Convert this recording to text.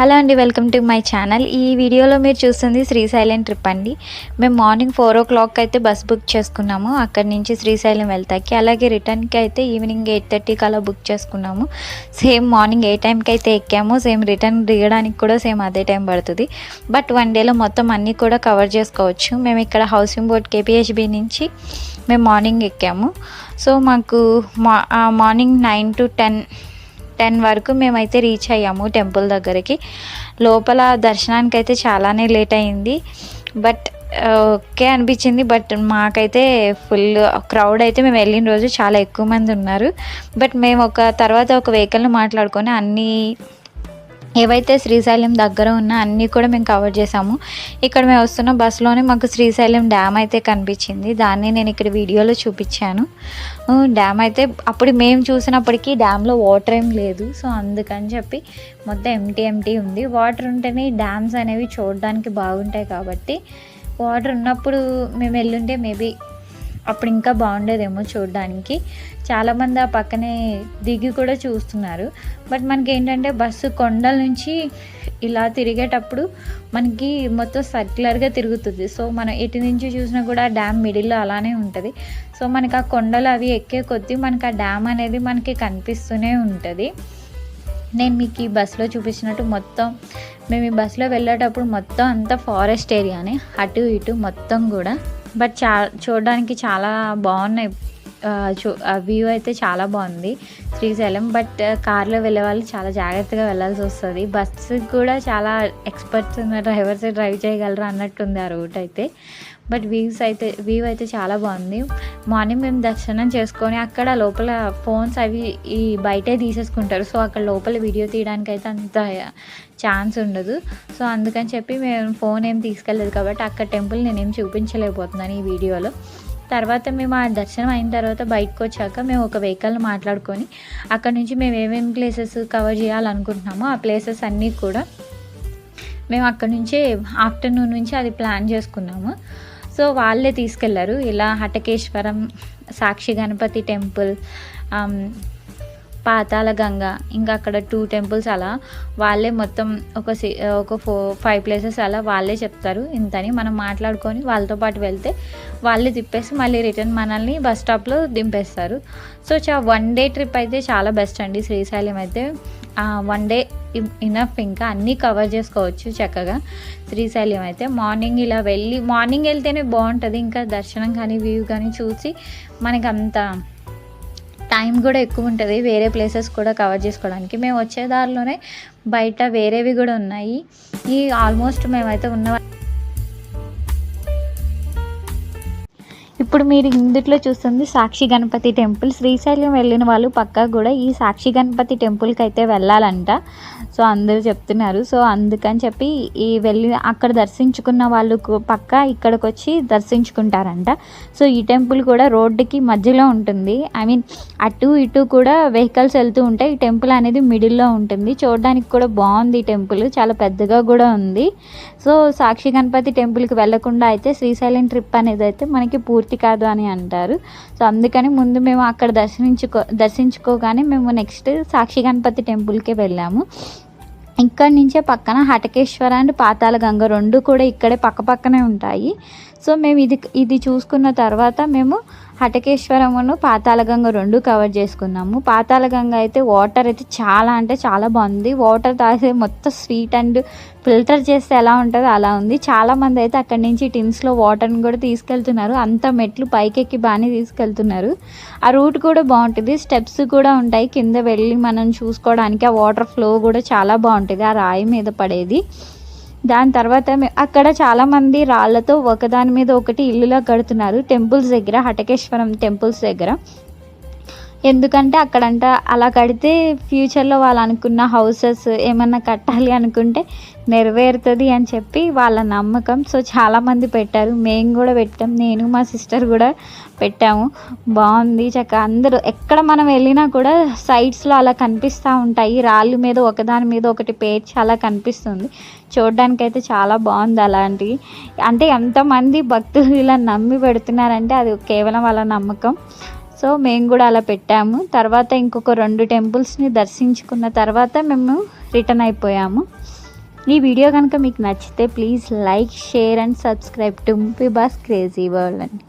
Hello అండి welcome to my channel. ఈ వీడియోలో మీరు చూస్తుంది శ్రీశైలం ట్రిప్ అండి. మేము మార్నింగ్ ఫోర్ ఓ క్లాక్ అయితే బస్ బుక్ చేసుకున్నాము. అక్కడి నుంచి శ్రీశైలం వెళ్తాకి అలాగే రిటర్న్కి అయితే ఈవినింగ్ ఎయిట్ థర్టీకి అలా బుక్ చేసుకున్నాము. సేమ్ మార్నింగ్ ఏ టైంకి అయితే ఎక్కాము సేమ్ రిటర్న్ దిగడానికి కూడా సేమ్ అదే టైం పడుతుంది. బట్ వన్ డేలో మొత్తం అన్నీ కూడా కవర్ చేసుకోవచ్చు. మేము ఇక్కడ హౌసింగ్ బోర్డ్ కేపీహెచ్బి నుంచి మేము మార్నింగ్ ఎక్కాము. సో మాకు మా morning nine to ten ten వరకు మేమైతే రీచ్ అయ్యాము టెంపుల్ దగ్గరికి. లోపల దర్శనానికి అయితే చాలానే లేట్ అయింది. బట్ ఓకే అనిపించింది. బట్ మాకైతే ఫుల్ క్రౌడ్ అయితే మేము వెళ్ళిన రోజు చాలా ఎక్కువ మంది ఉన్నారు. బట్ మేము ఒక తర్వాత ఒక వెహికల్ని మాట్లాడుకొని అన్నీ ఏవైతే శ్రీశైలం దగ్గర ఉన్న అన్నీ కూడా మేము కవర్ చేసాము ఇక్కడ మేము వస్తున్న బస్సులోనే మాకు శ్రీశైలం డ్యామ్ అయితే కనిపించింది. దాన్ని నేను ఇక్కడ వీడియోలో చూపించాను. డ్యామ్ అయితే అప్పుడు మేము చూసినప్పటికీ డ్యామ్లో వాటర్ ఏం లేదు. సో అందుకని చెప్పి మొత్తం ఎంటీ ఎంటీ ఉంది. వాటర్ ఉంటేనే డ్యామ్స్ అనేవి చూడడానికి బాగుంటాయి కాబట్టి వాటర్ ఉన్నప్పుడు మేము వెళ్ళుంటే మేబీ అప్పుడు ఇంకా బాగుండేదేమో చూడడానికి. చాలామంది ఆ పక్కనే దిగి కూడా చూస్తున్నారు. బట్ మనకి ఏంటంటే బస్సు కొండల నుంచి ఇలా తిరిగేటప్పుడు మనకి మొత్తం సర్క్యులర్గా తిరుగుతుంది. సో మనం ఎటు నుంచి చూసినా కూడా డ్యామ్ మిడిల్లో అలానే ఉంటుంది. సో మనకి ఆ కొండలు అవి ఎక్కే కొద్దీ మనకి ఆ డ్యామ్ అనేది మనకి కనిపిస్తూనే ఉంటుంది. నేను మీకు ఈ బస్సులో చూపించినట్టు మొత్తం మేము ఈ బస్సులో వెళ్ళేటప్పుడు మొత్తం అంతా ఫారెస్ట్ ఏరియానే. అటు ఇటు మొత్తం కూడా. బట్ చా చూడడానికి చాలా బాగున్నాయి. ఆ, చూ వ్యూ అయితే చాలా బాగుంది శ్రీశైలం బట్ కార్లో వెళ్ళే వాళ్ళు చాలా జాగ్రత్తగా వెళ్ళాల్సి వస్తుంది. బస్సు కూడా చాలా ఎక్స్పర్ట్స్ ఉన్న డ్రైవర్స్ డ్రైవ్ చేయగలరు అన్నట్టుంది ఆ రూట్ అయితే. బట్ వ్యూస్ అయితే వ్యూ అయితే చాలా బాగుంది. మార్నింగ్ మేము దర్శనం చేసుకొని అక్కడ లోపల ఫోన్స్ అవి ఈ బయటే తీసేసుకుంటారు. సో అక్కడ లోపల వీడియో తీయడానికి అయితే అంత ఛాన్స్ ఉండదు. సో అందుకని చెప్పి మేము ఫోన్ ఏం తీసుకెళ్ళలేదు. కాబట్టి అక్కడ టెంపుల్ నేనేం చూపించలేకపోతున్నాను ఈ వీడియోలో. తర్వాత మేము ఆ దర్శనం అయిన తర్వాత బయటకు వచ్చాక మేము ఒక వెహికల్ మాట్లాడుకొని అక్కడ నుంచి మేము ఏమేమి ప్లేసెస్ కవర్ చేయాలనుకుంటున్నామో ఆ ప్లేసెస్ అన్నీ కూడా మేము అక్కడ నుంచే ఆఫ్టర్నూన్ నుంచి అది ప్లాన్ చేసుకున్నాము. సో వాళ్ళే తీసుకెళ్ళారు. ఇలా హటకేశ్వరం సాక్షి గణపతి టెంపుల్ um, పాతాల గంగ ఇంకా అక్కడ టూ టెంపుల్స్ అలా వాళ్ళే మొత్తం ఒక సి ఒక ఫోర్ ఫైవ్ ప్లేసెస్ అలా వాళ్ళే చెప్తారు. ఇంతని మనం మాట్లాడుకొని వాళ్ళతో పాటు వెళ్తే వాళ్ళే తిప్పేసి మళ్ళీ రిటర్న్ మనల్ని బస్ స్టాప్లో దింపేస్తారు. సో చా వన్ డే ట్రిప్ అయితే చాలా బెస్ట్ అండి శ్రీశైలం అయితే. వన్ డే ఇనఫ్ ఇంకా అన్నీ కవర్ చేసుకోవచ్చు చక్కగా. శ్రీశైలం అయితే మార్నింగ్ ఇలా వెళ్ళి మార్నింగ్ వెళ్తేనే బాగుంటుంది. ఇంకా దర్శనం కానీ వ్యూ కానీ చూసి మనకు అంత టైం కూడా ఎక్కువ ఉంటుంది. వేరే ప్లేసెస్ కూడా కవర్ చేసుకోవడానికి. మేము వచ్చే దారిలోనే బయట వేరేవి కూడా ఉన్నాయి. ఈ ఆల్మోస్ట్ మేమైతే ఉన్న ఇప్పుడు మీరు ఇందుట్లో చూస్తుంది సాక్షి గణపతి టెంపుల్. శ్రీశైలం వెళ్ళిన వాళ్ళు పక్కా కూడా ఈ సాక్షి గణపతి టెంపుల్కి అయితే వెళ్ళాలంట. సో అందరూ చెప్తున్నారు. సో అందుకని చెప్పి ఈ వెళ్ళి అక్కడ దర్శించుకున్న వాళ్ళు పక్క ఇక్కడికి వచ్చి దర్శించుకుంటారంట. సో ఈ టెంపుల్ కూడా రోడ్డుకి మధ్యలో ఉంటుంది. ఐ మీన్ అటు ఇటు కూడా వెహికల్స్ వెళ్తూ ఉంటాయి. ఈ టెంపుల్ అనేది మిడిల్లో ఉంటుంది. చూడడానికి కూడా బాగుంది ఈ టెంపుల్. చాలా పెద్దగా కూడా ఉంది. సో సాక్షి గణపతి టెంపుల్కి వెళ్ళకుండా అయితే శ్రీశైలం ట్రిప్ అనేది అయితే మనకి పూర్తి కాదు అని అంటారు. సో అందుకని ముందు మేము అక్కడ దర్శించుకో దర్శించుకోగానే మేము నెక్స్ట్ సాక్షి గణపతి టెంపుల్కి వెళ్ళాము. ఇక్కడి నుంచే పక్కన హటకేశ్వర అండ్ పాతాళ గంగ రెండు కూడా ఇక్కడే పక్క పక్కనే ఉంటాయి. సో మేము ఇది ఇది చూసుకున్న తర్వాత మేము హటకేశ్వరమును పాతాళగంగ రెండు కవర్ చేసుకున్నాము. పాతాళగంగ అయితే వాటర్ అయితే చాలా అంటే చాలా బాగుంది. వాటర్ తాగితే మొత్తం స్వీట్ అండ్ ఫిల్టర్ చేస్తే ఎలా ఉంటుందో అలా ఉంది. చాలా మంది అయితే అక్కడి నుంచి టిన్స్లో వాటర్ని కూడా తీసుకెళ్తున్నారు. అంత మెట్లు పైకెక్కి బాగానే తీసుకెళ్తున్నారు. ఆ రూట్ కూడా బాగుంటుంది. స్టెప్స్ కూడా ఉంటాయి. కింద వెళ్ళి మనం చూసుకోవడానికి ఆ వాటర్ ఫ్లో కూడా చాలా బాగుంటుంది. ఆ రాయి మీద పడేది. దాని తర్వాత అక్కడ చాలామంది రాళ్ళతో ఒకదాని మీద ఒకటి ఇల్లులా కడుతున్నారు టెంపుల్స్ దగ్గర హటకేశ్వరం టెంపుల్స్ దగ్గర. ఎందుకంటే అక్కడంట అలా కడితే ఫ్యూచర్లో వాళ్ళు అనుకున్న హౌసెస్ ఏమన్నా కట్టాలి అనుకుంటే నెరవేరుతుంది అని చెప్పి వాళ్ళ నమ్మకం. సో చాలామంది పెట్టారు. మేము కూడా పెట్టాం. నేను మా సిస్టర్ కూడా పెట్టాము. బాగుంది చక్కగా అందరూ ఎక్కడ మనం వెళ్ళినా కూడా సైడ్స్లో అలా కనిపిస్తూ ఉంటాయి. రాళ్ళ మీద ఒకదాని మీద ఒకటి పేర్చి అలా కనిపిస్తుంది. చూడడానికైతే చాలా బాగుంది అలాంటివి. అంటే ఎంతమంది భక్తులు ఇలా నమ్మి పెడుతున్నారంటే అది కేవలం వాళ్ళ నమ్మకం. సో మేము కూడా అలా పెట్టాము. తర్వాత ఇంకొక రెండు టెంపుల్స్ని దర్శించుకున్న తర్వాత మేము రిటర్న్ అయిపోయాము. ఈ వీడియో కనుక మీకు నచ్చితే please like share and subscribe to విబాస్ crazy world అండి.